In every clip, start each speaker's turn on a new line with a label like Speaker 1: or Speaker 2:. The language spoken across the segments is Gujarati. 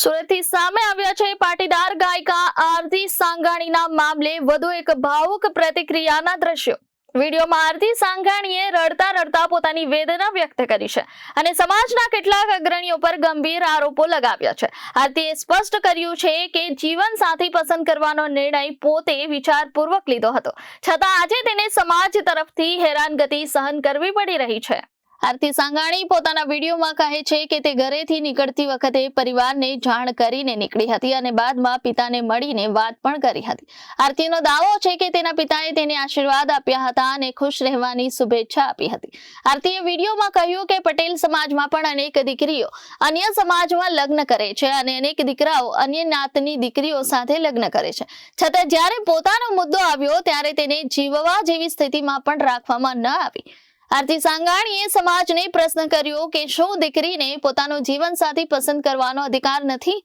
Speaker 1: સુરતથી સામે આવ્યા છે પાટીદાર ગાયિકા આરતી સાંગાણીના મામલે વધુ એક ભાવુક પ્રતિક્રિયાના દ્રશ્યો. વિડીયોમાં આરતી સાંગાણીએ રડતા રડતા પોતાની વેદના વ્યક્ત કરી છે અને સમાજના કેટલાક અગ્રણીઓ પર ગંભીર આરોપો લગાવ્યા છે. આરતીએ સ્પષ્ટ કર્યું છે કે જીવન સાથી પસંદ કરવાનો નિર્ણય પોતે વિચારપૂર્વક લીધો હતો. છતાં આજે તેને સમાજ તરફથી હેરાનગતિ સહન કરવી પડી રહી છે. આરતી સાંગાણી પોતાના વિડીયોમાં કહે છે કે તે ઘરેથી નીકળતી વખતે પરિવારને જાણ કરીને નીકળી હતી અને બાદમાં પિતાને મળીને વાત પણ કરી હતી. આરતીનો દાવો છે કે તેના પિતાએ તેને આશીર્વાદ આપ્યા હતા અને ખુશ રહેવાની શુભેચ્છા આપી હતી. આરતીએ વિડીયોમાં કહ્યું કે પટેલ સમાજમાં પણ અનેક દીકરીઓ અન્ય સમાજમાં લગ્ન કરે છે અને અનેક દીકરાઓ અન્ય નાતની દીકરીઓ સાથે લગ્ન કરે છે. છતાં જ્યારે પોતાનો મુદ્દો આવ્યો ત્યારે તેને જીવવા જેવી સ્થિતિમાં પણ રાખવામાં ન આવી. આરતી સાંગાણીએ સમાજને પ્રશ્ન કર્યો કે શું દીકરીને પોતાનો જીવનસાથી પસંદ કરવાનો અધિકાર નથી?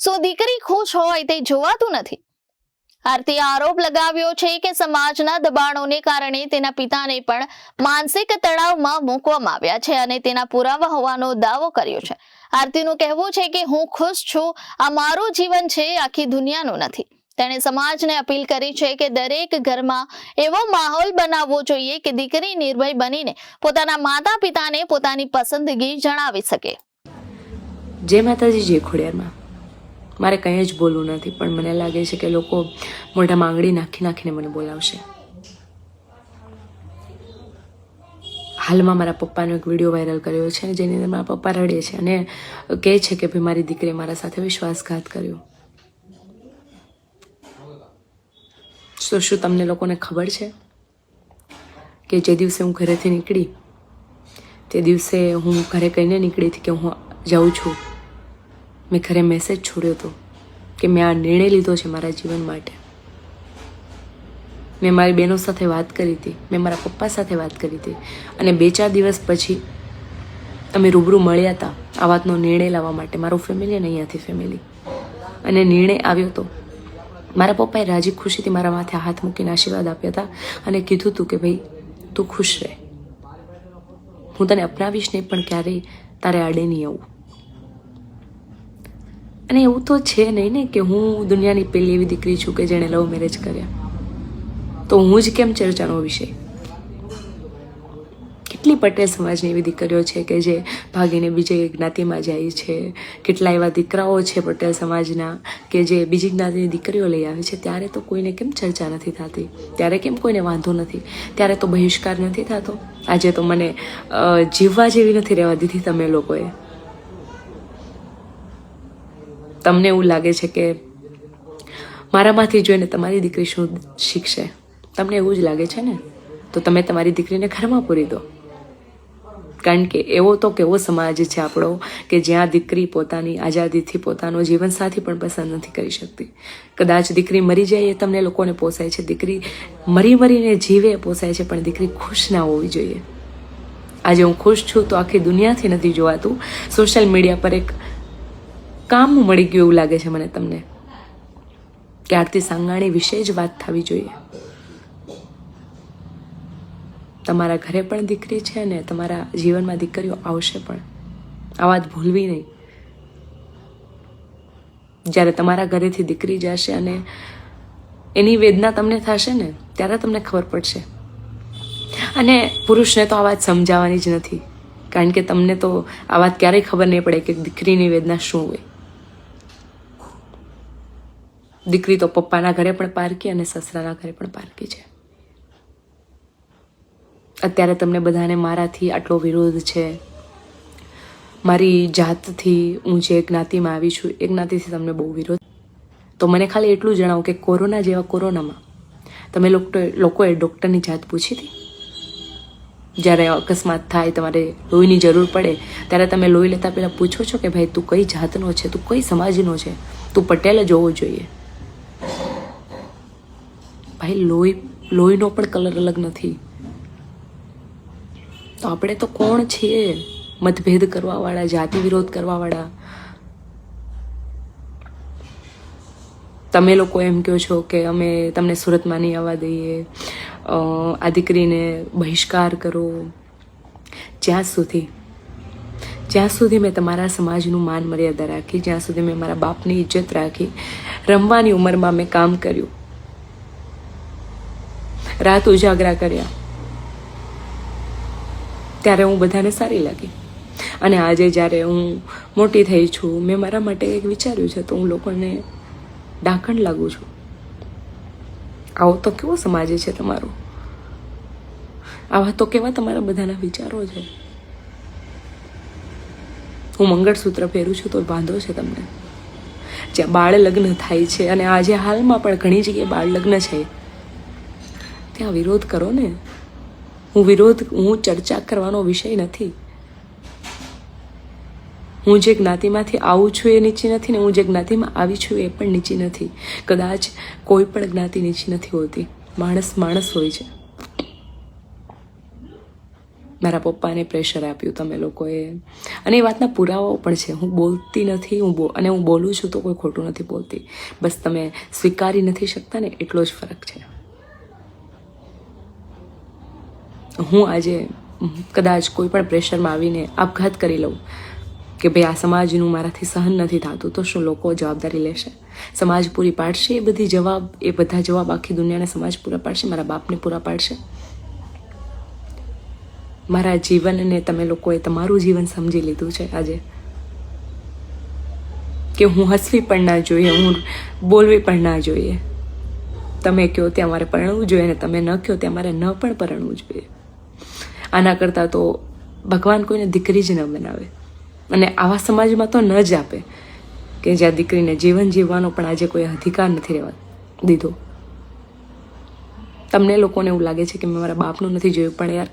Speaker 1: શું દીકરી ખુશ હોય તે જોવાતું નથી? આરતીએ આરોપ લગાવ્યો છે કે સમાજના દબાણોને કારણે તેના પિતાને પણ માનસિક તણાવમાં મૂકવામાં આવ્યા છે અને તેના પુરાવા હોવાનો દાવો કર્યો છે. આરતીનું કહેવું છે કે હું ખુશ છું, આ મારું જીવન છે, આખી દુનિયાનું નથી. તેણે સમાજને અપીલ કરી છે કે દરેક ઘરમાં એવો માહોલ બનાવવો જોઈએ કે દીકરી નિર્ભય બનીને પોતાના માતા પિતાને પોતાની પસંદગી જણાવી શકે.
Speaker 2: જય માતાજી જે ખોડિયારમાં, મારે કંઈ જ બોલવું નથી, પણ મને લાગે છે કે લોકો મોઢામાં માંગડી નાખી નાખીને મને બોલાવશે. હાલમાં મારા પપ્પાનો એક વીડિયો વાયરલ કર્યો છે, જેની અંદર મારા પપ્પા રડે છે અને કહે છે કે ભાઈ મારી દીકરીએ મારા સાથે વિશ્વાસઘાત કર્યો. તો શું તમને લોકોને ખબર છે? કે જે દિવસે હું ઘરેથી નીકળી, તે દિવસે હું ઘરે કહીને નીકળી હતી કે હું જાઉં છું. મેં ઘરે મેસેજ છોડ્યો હતો કે મેં આ નિર્ણય લીધો છે મારા જીવન માટે. મેં મારી બહેનો સાથે વાત કરી હતી, મેં મારા પપ્પા સાથે વાત કરી હતી અને બે ચાર દિવસ પછી અમે રૂબરૂ મળ્યા હતા આ વાતનો નિર્ણય લાવવા માટે. મારું ફેમિલી અને અહીંયાથી ફેમિલી અને નિર્ણય આવ્યો હતો મારા પપ્પાએ રાજી ખુશીથી મારા માથે હાથ મૂકીને આશીર્વાદ આપ્યા હતા અને કીધું હતું કે ભાઈ, તું ખુશ રહે. હું તને અપનાવીશ નહીં, પણ ક્યારેય તારે આડે નહીં આવું. અને એવું તો છે નહીં ને કે હું દુનિયાની પહેલી એવી દીકરી છું કે જેણે લવ મેરેજ કર્યા. તો હું જ કેમ ચર્ચાનો વિષય? કેટલી પટેલ સમાજની એવી દીકરીઓ છે કે જે ભાગીને બીજી જ્ઞાતિમાં જાય છે? કેટલા એવા દીકરાઓ છે પટેલ સમાજના કે જે બીજી જ્ઞાતિની દીકરીઓ લઈ આવે છે? ત્યારે તો કોઈને કેમ ચર્ચા નથી થતી? ત્યારે કેમ કોઈને વાંધો નથી? ત્યારે તો બહિષ્કાર નથી થતો? આજે તો મને જીવવા જેવી નથી રહેવા દીધી તમે લોકોએ. તમને એવું લાગે છે કે મારામાંથી જોઈને તમારી દીકરી શું શીખશે? તમને એવું જ લાગે છે ને? તો તમે તમારી દીકરીને ઘરમાં પૂરી દો. કારણ કે એવો તો કેવો સમાજ છે આપણો કે જ્યાં દીકરી પોતાની આઝાદીથી પોતાનો જીવનસાથી પણ પસંદ નથી કરી શકતી. કદાચ દીકરી મરી જાય એ તમને લોકોને પોસાય છે. દીકરી મરી મરીને જીવે પોસાય છે, પણ દીકરી ખુશ ના હોવી જોઈએ. આજે હું ખુશ છું તો આખી દુનિયાથી નથી જોવાતું. સોશિયલ મીડિયા પર એક કામ મળી ગયું એવું લાગે છે મને તમને. કે આરતી સાંગાણી વિશે જ વાત થવી જોઈએ. તમારા ઘરે પણ દીકરી છે અને તમારા જીવનમાં દીકરીઓ આવશે પણ. આ વાત ભૂલવી નહીં. જ્યારે તમારા ઘરેથી દીકરી જશે અને એની વેદના તમને થશે ને, ત્યારે તમને ખબર પડશે. અને પુરુષને તો આ વાત સમજાવવાની જ નથી. કારણ કે તમને તો આ વાત ક્યારેય ખબર નહીં પડે કે દીકરીની વેદના શું હોય. દીકરી તો પપ્પાના ઘરે પણ પારકી અને સસરાના ઘરે પણ પારકી છે. અત્યારે તમને બધાને મારાથી આટલો વિરોધ છે. મારી જાતથી હું જે જ્ઞાતિમાં આવી છું, એ જ્ઞાતિથી તમને બહુ વિરોધ. તો મને ખાલી એટલું જણાવો કે કોરોના જેવા કોરોનામાં તમે લોકો લોકોએ ડૉક્ટરની જાત પૂછી હતી? જ્યારે અકસ્માત થાય, તમારે લોહીની જરૂર પડે, ત્યારે તમે લોહી લેતા પહેલાં પૂછો છો કે ભાઈ તું કઈ જાતનો છે, તું કઈ સમાજનો છે? તું પટેલ જ હોવો જોઈએ. ભાઈ લોહી, લોહીનો પણ કલર અલગ નથી. તો આપણે તો કોણ છીએ? મતભેદ કરવાવાળા, જાતિ વિરોધ કરવાવાળા. તમે લોકો એમ કહો છો કે અમે તમને સુરતમાં નહીં આવવા દઈએ આ દીકરીને બહિષ્કાર કરો. જ્યાં સુધી જ્યાં સુધી મેં તમારા સમાજનું માન મર્યાદા રાખી, જ્યાં સુધી મેં મારા બાપની ઇજ્જત રાખી, રમવાની ઉંમરમાં મેં કામ કર્યું. રાત ઉજાગરા કર્યા. ત્યારે હું બધાને સારી લાગી. અને આજે જ્યારે હું મોટી થઈ છું, મેં મારા માટે એક વિચાર્યું છે, તો હું લોકોને ડાકણ લાગુ છું. આવો તો કેવો સમાજ છે તમારો? આવા તો કેવા તમારા બધાના વિચારો છે? હું મંગળસૂત્ર પહેરું છું તો વાંધો છે તમને? જ્યાં બાળ લગ્ન થાય છે, અને આજે હાલમાં પણ ઘણી જગ્યાએ બાળ લગ્ન છે. ત્યાં વિરોધ કરો ને. હું વિરોધ, હું ચર્ચા કરવાનો વિષય નથી. હું જે જ્ઞાતિમાંથી આવું છું એ નીચી નથી ને હું જે જ્ઞાતિમાં આવી છું એ પણ નીચી નથી. કદાચ કોઈ પણ જ્ઞાતિ નીચી નથી હોતી. માણસ માણસ હોય છે. મારા પપ્પાને પ્રેશર આપ્યું તમે લોકોએ. અને એ વાતના પુરાવાઓ પણ છે. હું બોલતી નથી, હું અને હું બોલું છું તો કોઈ ખોટું નથી બોલતી. બસ તમે સ્વીકારી નથી શકતા ને એટલો જ ફરક છે. હું આજે કદાચ કોઈ પણ પ્રેશરમાં આવીને આપઘાત કરી લઉં કે ભાઈ આ સમાજનું મારાથી સહન નથી થતું, તો શું લોકો જવાબદારી લેશે? સમાજ પૂરી પાડશે એ બધી જવાબ, એ બધા જવાબ આખી દુનિયાને સમાજ પૂરા પાડશે, મારા બાપને પૂરા પાડશે? મારા જીવનને તમે લોકોએ તમારું જીવન સમજી લીધું છે આજે. કે હું હસવી પણ ના જોઈએ, હું બોલવી પણ ના જોઈએ. તમે કહો ત્યાં મારે પરણવું જોઈએ અને તમે ન કહો ત્યાં મારે ન પણ પરણવું જોઈએ. આના કરતાં તો ભગવાન કોઈને દીકરી જ ન બનાવે. અને આવા સમાજમાં તો ન જ આપે કે જ્યાં દીકરીને જીવન જીવવાનો પણ આજે કોઈ અધિકાર નથી રહેવા દીધો. તમને લોકોને એવું લાગે છે કે મેં મારા બાપનું નથી જોયું, પણ યાર,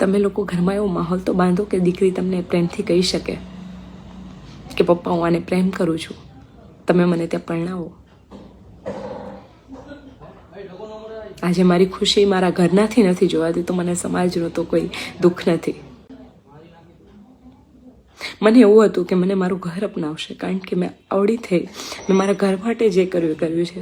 Speaker 2: તમે લોકો ઘરમાં એવો માહોલ તો બાંધો કે દીકરી તમને પ્રેમથી કહી શકે કે પપ્પા હું આને પ્રેમ કરું છું. તમે મને ત્યાં પરણાવો. આજે મારી ખુશી મારા ઘરનાથી નથી જોવાતી તો મને સમાજનું તો કોઈ દુઃખ નથી. મને એવું હતું કે મને મારું ઘર અપનાવશે, કારણ કે મેં આવડી થઈ, મેં મારા ઘર માટે જે કર્યું કર્યું છે.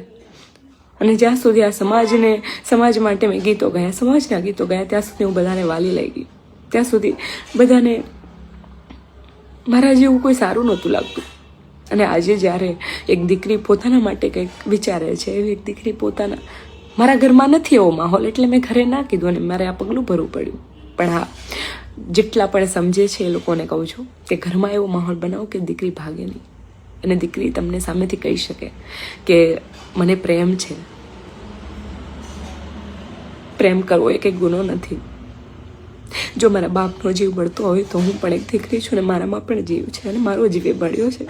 Speaker 2: અને જ્યાં સુધી આ સમાજને, સમાજ માટે મેં ગીતો ગાયા, સમાજના ગીતો ગાયા, ત્યાં સુધી હું બધાને વાલી લઈ ગઈ. ત્યાં સુધી બધાને મારા જેવું કોઈ સારું નહોતું લાગતું. અને આજે જ્યારે એક દીકરી પોતાના માટે કંઈક વિચારે છે, એવી એક દીકરી પોતાના મારા ઘરમાં નથી એવો માહોલ, એટલે મેં ઘરે ના કીધું અને મારે આ પગલું ભરવું પડ્યું. પણ હા, જેટલા પણ સમજે છે એ લોકોને કહું છું કે ઘરમાં એવો માહોલ બનાવો કે દીકરી ભાગે નહીં. અને દીકરી તમને સામેથી કહી શકે કે મને પ્રેમ છે. પ્રેમ કરવો એ કંઈ ગુનો નથી. જો મારા બાપનો જીવ બળતો હોય તો હું પણ એક દીકરી છું ને મારામાં પણ જીવ છે અને મારો જીવ એ બળ્યો છે.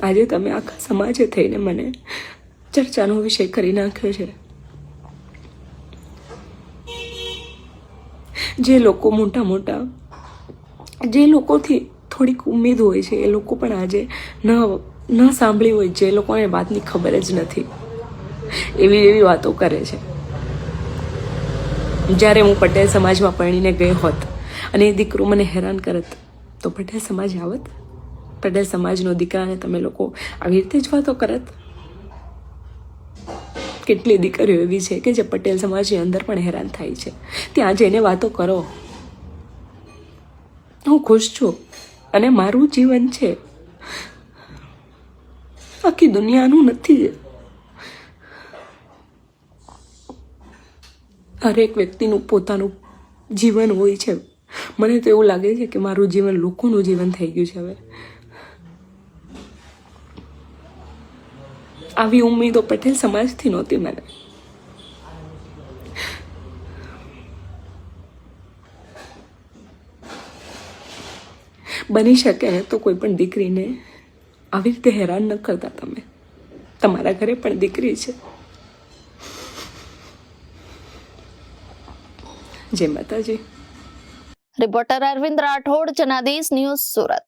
Speaker 2: આજે તમે આખા સમાજે થઈને મને ચર્ચાનો વિષય કરી નાખ્યો છે. જે લોકો મોટા મોટા, જે લોકોથી થોડીક ઉમેદ હોય છે, એ લોકો પણ આજે ન ન સાંભળી હોય જે લોકોને વાતની ખબર જ નથી. એવી એવી વાતો કરે છે. જ્યારે હું પટેલ સમાજમાં પરણીને ગઈ હોત અને એ દીકરો મને હેરાન કરત, તો પટેલ સમાજ આવત? પટેલ સમાજનો દીકરાને તમે લોકો આવી રીતે જ વાતો કરત? કેટલી દીકરીઓ એવી છે કે જે પટેલ સમાજની અંદર પણ હેરાન થાય છે. ત્યાં જઈને વાતો કરો. હું ખુશ છું અને મારું જીવન છે. આખી દુનિયાનું નથી. હરેક વ્યક્તિનું પોતાનું જીવન હોય છે. મને તો એવું લાગે છે કે મારું જીવન લોકોનું જીવન થઈ ગયું છે હવે. આવી ઉમેદો પટેલ સમાજથી નહોતી મને. બની શકે તો કોઈ પણ દીકરીને આવી રીતે હેરાન ન કરતા તમે. તમારા ઘરે પણ દીકરી છે. જય માતાજી.
Speaker 1: Reporter Arvind Rathod Janadesh news Surat